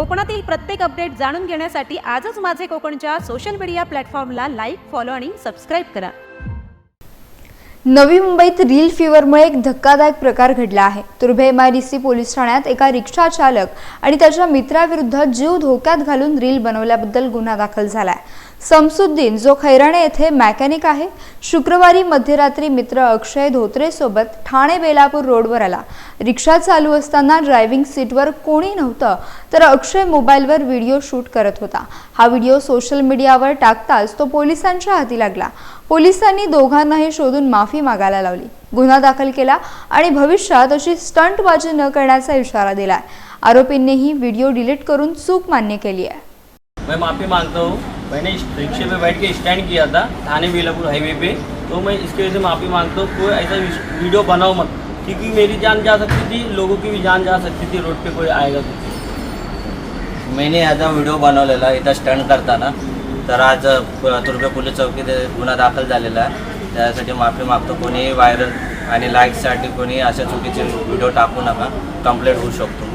कोकणातील प्रत्येक अपडेट जाणून घेण्यासाठी आजच माझे कोकणच्या सोशल मीडिया प्लॅटफॉर्मला लाईक फॉलो आणि सबस्क्राईब करा. नवी मुंबईत रील फीवरमुळे एक धक्कादायक प्रकार घडला आहे. Turbhe M I D C police ठाण्यात एका रिक्षा चालक आणि त्याच्या मित्राविरुद्ध जीव धोक्यात घालून रील बनवल्याबद्दल गुन्हा दाखल झाला आहे समसुद्दीन जो खैराणे येथे मॅकॅनिक आहे शुक्रवारी मध्यरात्री मित्र अक्षय धोत्रेसोबत ठाणे बेलापूर रोडवर आला. रिक्षा चालू असताना ड्रायव्हिंग सीटवर कोणी नव्हतं तर अक्षय मोबाईलवर व्हिडिओ शूट करत होता. हा व्हिडिओ सोशल मीडियावर टाकताच तो पोलिसांच्या हाती लागला. पोलिसांनी दोघांनाही शोधून माफी मागायला लावली. गुन्हा दाखल केला आणि भविष्यात अशी स्टंटबाजी न करण्याचा इशारा दिलाय. आरोपींनीही व्हिडिओ डिलीट करून चूक मान्य केली आहे. मैं माफ़ी मांगता हूँ। मैंने रिक्शे पे बैठ के स्टैंड किया था थाने बेलापुर हाईवे पे। तो मैं इसकी वजह से माफ़ी मांगता हूँ कोई ऐसा वीडियो बनाओ मत। क्योंकि मेरी जान जा सकती थी लोगों की भी जान जा सकती थी रोड पे कोई आएगा तो। मैंने याचा व्हिडिओ बनवलेला इथं स्टंट करताना तर आज प- तुर्भे पोलीस चौकीत गुन्हा दाखल झालेला आहे. त्यासाठी माफी मागतो कोणी व्हायरल आणि लाईकसाठी कोणी अशा चुकीचे व्हिडिओ टाकू नका कंप्लेंट होऊ शकतो.